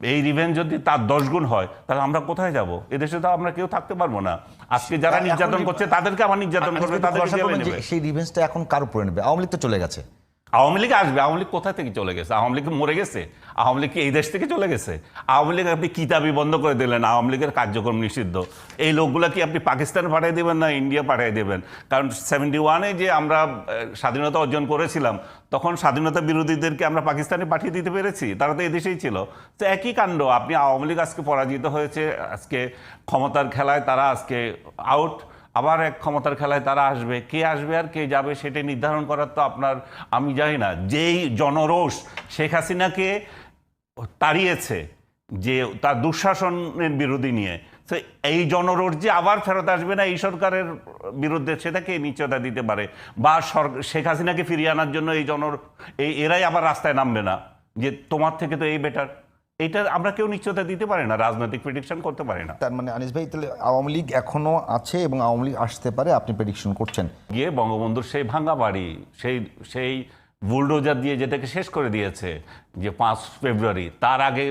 এই রিভেঞ্জ যদি তার দশ গুণ হয় তাহলে আমরা কোথায় যাব? এদেশে তো আমরা কেউ থাকতে পারব না। আজকে যারা নির্যাতন করছে তাদেরকে আবার নির্যাতন করবে তাদের নেবে? সেই রিভেঞ্জটা এখন কার উপরে নেবে? আওয়ামী লীগ তো চলে গেছে। আওয়ামী লীগ আসবে, আওয়ামী লীগ কোথা থেকে চলে গেছে? আওয়ামী লীগ মরে গেছে? আওয়ামী লীগ এই দেশ থেকে চলে গেছে? আওয়ামী লীগ আপনি কিতাবি বন্ধ করে দিলেন, আওয়ামী লীগের কার্যক্রম নিষিদ্ধ। এই লোকগুলো কি আপনি পাকিস্তান পাঠিয়ে দেবেন না ইন্ডিয়া পাঠিয়ে দেবেন? কারণ সেভেন্টি ওয়ানে যে আমরা স্বাধীনতা অর্জন করেছিলাম, তখন স্বাধীনতা বিরোধীদেরকে আমরা পাকিস্তানে পাঠিয়ে দিতে পেরেছি। তারা তো এদেশেই ছিল। তো একই কাণ্ড, আপনি আওয়ামী লীগ আজকে পরাজিত হয়েছে, আজকে ক্ষমতার খেলায় তারা আজকে আউট আবার এক ক্ষমতার খেলায় তারা আসবে। কে আসবে আর কে যাবে সেটা নির্ধারণ করার তো আপনার, আমি জানি না। যেই জনরোষ শেখ হাসিনাকে তাড়িয়েছে যে তার দুঃশাসনের বিরোধী নিয়ে, তো এই জনরোষ যে আবার ফেরত আসবে না এই সরকারের বিরুদ্ধে সেটাকে নিশ্চয়তা দিতে পারে? বা শেখ হাসিনাকে ফিরিয়ে আনার জন্য এই জনর এই এরাই আবার রাস্তায় নামবে না যে তোমার থেকে তো এই বেটার এইটা আমরা কেউ নিশ্চয়তা দিতে পারি না রাজনৈতিক প্রেডিকশন করতে পারি না। তার মানে আনিস ভাই তাহলে আওয়ামী লীগ এখনও আছে এবং আওয়ামী লীগ আসতে পারে আপনি প্রেডিকশন করছেন। গিয়ে বঙ্গবন্ধুর সেই ভাঙ্গা বাড়ি সেই সেই বুলডোজার দিয়ে যেটাকে শেষ করে দিয়েছে যে পাঁচ ফেব্রুয়ারি তার আগে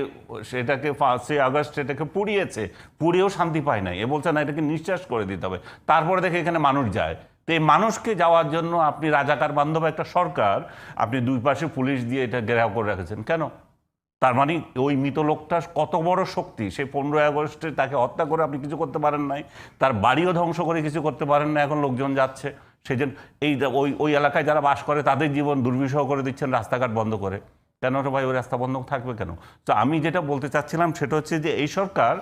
সেটাকে পাঁচই আগস্ট সেটাকে পুড়িয়েছে পুড়িয়েও শান্তি পায় নাই। এ বলছে না এটাকে নিঃশ্বাস করে দিতে হবে। তারপরে দেখে এখানে মানুষ যায়। তো এই মানুষকে যাওয়ার জন্য আপনি রাজাকার বান্ধব একটা সরকার আপনি দুই পাশে পুলিশ দিয়ে এটা ঘেরাও করে রেখেছেন। কেন? তার মানে ওই মৃত লোকটা কত বড় শক্তি? সে পনেরোই আগস্টে তাকে হত্যা করে আপনি কিছু করতে পারেন নাই। তার বাড়িও ধ্বংস করে কিছু করতে পারেন না, এখন লোকজন যাচ্ছে। সেই জন্য এই ওই ওই এলাকায় যারা বাস করে তাদের জীবন দুর্বিষহ করে দিচ্ছেন, রাস্তাঘাট বন্ধ করে। কেন রে ভাই ওই রাস্তা বন্ধ থাকবে কেন? তো আমি যেটা বলতে চাচ্ছিলাম সেটা হচ্ছে যে এই সরকার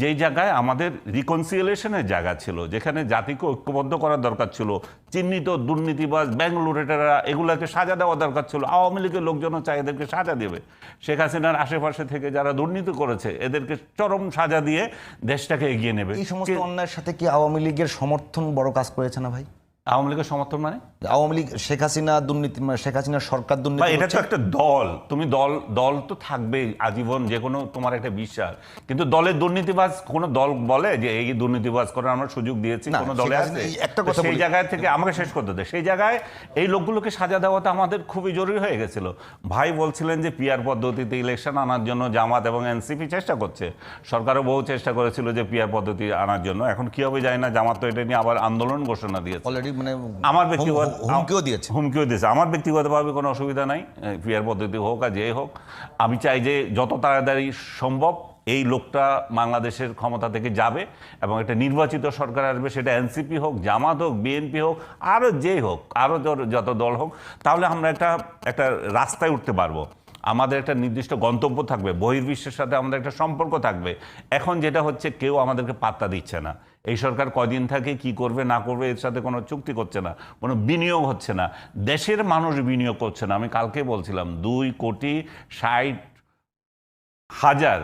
যেই জায়গায় আমাদের রিকনসিয়েলেশনের জায়গা ছিল, যেখানে জাতিকে ঐক্যবদ্ধ করার দরকার ছিল, চিহ্নিত দুর্নীতিবাজ ব্যাঙ্গলোরেটারা এগুলোকে সাজা দেওয়া দরকার ছিল, আওয়ামী লীগের লোকজনও চাই এদেরকে সাজা দেবে। শেখ হাসিনার আশেপাশে থেকে যারা দুর্নীতি করেছে, এদেরকে চরম সাজা দিয়ে দেশটাকে এগিয়ে নেবে। এই সমস্ত অন্যায়ের সাথে কি আওয়ামী লীগের সমর্থন বড় কাজ করেছে না ভাই? আওয়ামী লীগের সমর্থন মানে? আওয়ামী লীগ শেখ হাসিনা দুর্নীতি মানে শেখ হাসিনার সরকার দুর্নীতি এটা তো একটা দল। তুমি দল দল তো থাকবেই আজীবন যে কোনো তোমার একটা বিশ্বাস। কিন্তু দলের দুর্নীতিবাজ কোনো দল বলে যে এই দুর্নীতিবাজ করার আমরা সুযোগ দিয়েছি কোনো দলে আছে এই একটা কথা সেই জায়গায় থেকে আমাকে শেষ করতে দে। সেই জায়গায় এই লোকগুলোকে সাজা দেওয়াটা আমাদের খুবই জরুরি হয়ে গেছিল। ভাই বলছিলেন যে পিয়ার পদ্ধতিতে ইলেকশন আনার জন্য জামাত এবং এনসিপি চেষ্টা করছে। সরকারও বহু চেষ্টা করেছিল যে পিয়ার পদ্ধতি আনার জন্য। এখন কি হবে যায় না জামাত তো এটা নিয়ে আবার আন্দোলন ঘোষণা দিয়েছে। অলরেডি মানে আমার ব্যক্তিগত হুমকিও দিয়েছে। হুমকিও দিয়েছে। আমার ব্যক্তিগতভাবে কোনো অসুবিধা নাই। পিয়ার পদ্ধতি হোক আর যেই হোক। আমি চাই যে যত তাড়াতাড়ি সম্ভব এই লোকটা বাংলাদেশের ক্ষমতা থেকে যাবে এবং একটা নির্বাচিত সরকার আসবে সেটা এনসিপি হোক জামাত হোক বিএনপি হোক আরও যেই হোক আরও যত দল হোক তাহলে আমরা একটা একটা রাস্তায় উঠতে পারব। আমাদের একটা নির্দিষ্ট গন্তব্য থাকবে বহির্বিশ্বের সাথে আমাদের একটা সম্পর্ক থাকবে। এখন যেটা হচ্ছে কেউ আমাদেরকে পাত্তা দিচ্ছে না। এই সরকার কদিন থাকে কি করবে, না করবে, এর সাথে কোনো চুক্তি করছে না, কোনো বিনিয়োগ হচ্ছে না, দেশের মানুষ বিনিয়োগ করছে না। আমি কালকে বলছিলাম, দুই কোটি ষাট হাজার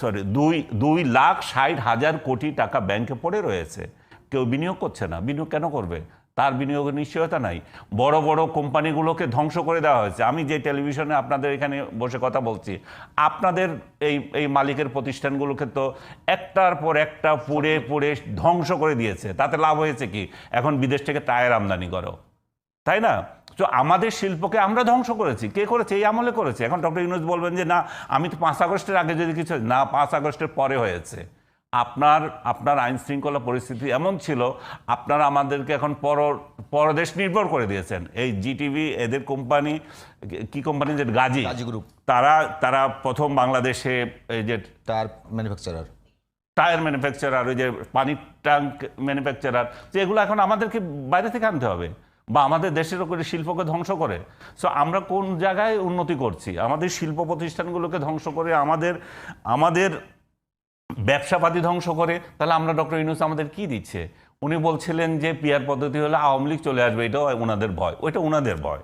সরি দুই দুই লাখ ষাট হাজার কোটি টাকা ব্যাংকে পড়ে রয়েছে। কেউ বিনিয়োগ করছে না, বিনিয়োগ কেন করবে? তার বিনিয়োগের নিশ্চয়তা নাই। বড় বড় কোম্পানিগুলোকে ধ্বংস করে দেওয়া হয়েছে। আমি যে টেলিভিশনে আপনাদের এখানে বসে কথা বলছি, আপনাদের এই এই মালিকের প্রতিষ্ঠানগুলোকে তো একটার পর একটা পুড়ে পুড়ে ধ্বংস করে দিয়েছে। তাতে লাভ হয়েছে কি? এখন বিদেশ থেকে টায়ার আমদানি করো। তাই না? তো আমাদের শিল্পকে আমরা ধ্বংস করেছি। কে করেছে? এই আমলে করেছে। এখন ডক্টর ইউনুস বলবেন যে, না, আমি তো পাঁচ আগস্টের আগে যদি কিছু, না, পাঁচ আগস্টের পরে হয়েছে। আপনার আপনার আইন শৃঙ্খলা পরিস্থিতি এমন ছিল আপনারা আমাদেরকে এখন পর পরদেশ নির্ভর করে দিয়েছেন। এই জিটিভি এদের কোম্পানি কি কোম্পানি যে গাজী। গাজী গ্রুপ। তারা তারা প্রথম বাংলাদেশে এই যে টায়ার ম্যানুফ্যাকচারার। টায়ার ম্যানুফ্যাকচারার ওই যে পানির ট্যাঙ্ক ম্যানুফ্যাকচারার তো এগুলো এখন আমাদেরকে বাইরে থেকে আনতে হবে। বা আমাদের দেশের ওপরে শিল্পকে ধ্বংস করে। সো আমরা কোন জায়গায় উন্নতি করছি? আমাদের শিল্প প্রতিষ্ঠানগুলোকে ধ্বংস করে আমাদের আমাদের ব্যবসাপাতি ধ্বংস করে, তাহলে আমরা ডক্টর ইউনুস আমাদের কি দিচ্ছে? উনি বলছিলেন যে পিয়ার পদ্ধতি হলে আওয়ামী লীগ চলে আসবে, এটাও ওনাদের ভয়, ওইটা ওনাদের ভয়।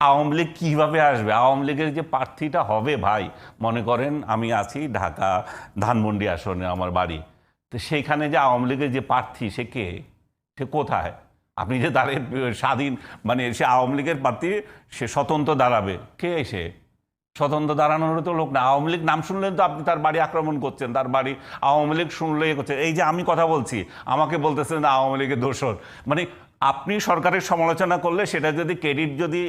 আওয়ামী লীগ কীভাবে আসবে? আওয়ামী লীগের যে প্রার্থীটা হবে ভাই, মনে করেন আমি আছি ঢাকা ধানমন্ডি আসনে আমার বাড়ি, তো সেইখানে যে আওয়ামী লীগের যে প্রার্থী, সে কে? সে কোথায়? আপনি যে দাঁড়িয়ে স্বাধীন মানে সে আওয়ামী লীগের প্রার্থী, সে স্বতন্ত্র দাঁড়াবে, কে সে? স্বতন্ত্র দাঁড়ানোর তো লোক না। আওয়ামী লীগ নাম শুনলেন তো আপনি তার বাড়ি আক্রমণ করছেন, তার বাড়ি আওয়ামী লীগ শুনলে করছে। এই যে আমি কথা বলছি, আমাকে বলতেছেন আওয়ামী লীগের দোষর মানে আপনি সরকারের সমালোচনা করলে সেটা যদি ক্রেডিট যদি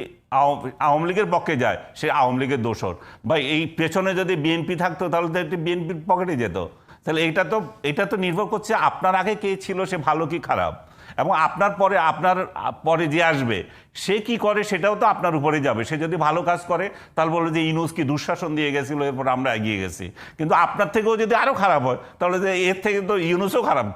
আওয়ামী লীগের পক্ষে যায়, সে আওয়ামী লীগের দোষর বা এই পেছনে যদি বিএনপি থাকতো, তাহলে তো এটি বিএনপির পকেটে যেত। তাহলে এটা তো এটা তো নির্ভর করছে আপনার আগে কে ছিল, সে ভালো কি খারাপ। এবং আপনার পরে আপনার পরে যে আসবে, সে কি করে সেটাও তো আপনার উপরে যাবে। সে যদি ভালো কাজ করে, তাহলে বলবে যে ইনুস কি দুঃশাসন দিয়ে গেছিল, এরপর আমরা এগিয়ে গেছি। কিন্তু আপনার থেকেও যদি আরও খারাপ হয়, তাহলে যে এর থেকে তো ইউনুসও খারাপ।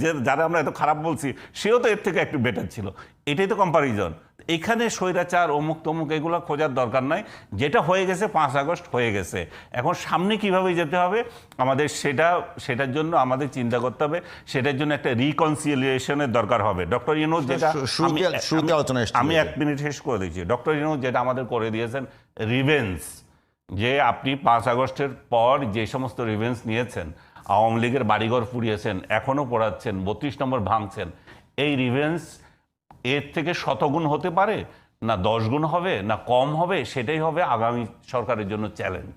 যে, যারা আমরা এত খারাপ বলছি, সেও তো এর থেকে একটু বেটার ছিল। এটাই তো কম্পারিজন এখানে স্বৈরাচার অমুক তমুক এগুলো খোঁজার দরকার নাই। যেটা হয়ে গেছে পাঁচ আগস্ট হয়ে গেছে। এখন সামনে কীভাবে যেতে হবে? আমাদের সেটা সেটার জন্য আমাদের চিন্তা করতে হবে। সেটার জন্য একটা রিকনসিলিয়েশনের দরকার হবে। ডক্টর ইউনুস যেটা আমি-। এক মিনিট শেষ করে দিচ্ছি। ডক্টর ইউনুস যেটা আমাদের করে দিয়েছেন রিভেন্স যে আপনি পাঁচ আগস্টের পর যে সমস্ত রিভেন্স নিয়েছেন আওয়ামী লীগের বাড়িঘর পুড়িয়েছেন এখনও পড়াচ্ছেন বত্রিশ নম্বর ভাঙছেন এই রিভেন্স এর থেকে শতগুণ হতে পারে? না দশ গুণ হবে? না কম হবে? সেটাই হবে আগামী সরকারের জন্য চ্যালেঞ্জ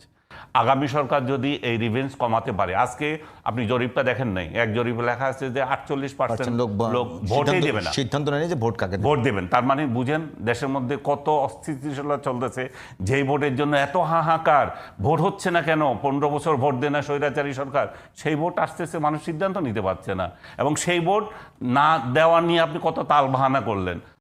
আগামী সরকার যদি এই রিভেন্স কমাতে পারে আজকে আপনি জরিপটা দেখেন নাই এক জরিপে লেখা আছে যে আটচল্লিশ পার্সেন্ট লোক ভোটই দেবে না। সিদ্ধান্ত নেয়নি যে ভোট কাকে ভোট দেবেন। তার মানে বুঝেন দেশের মধ্যে কত অস্থিতিশীলতা চলতেছে যেই ভোটের জন্য এত হাহাকার ভোট হচ্ছে না কেন পনেরো বছর ভোট দেয় না স্বৈরাচারী সরকার সেই ভোট আসতেছে মানুষ সিদ্ধান্ত নিতে পারছে না। এবং সেই ভোট না দেওয়া নিয়ে আপনি কত তাল বাহানা করলেন।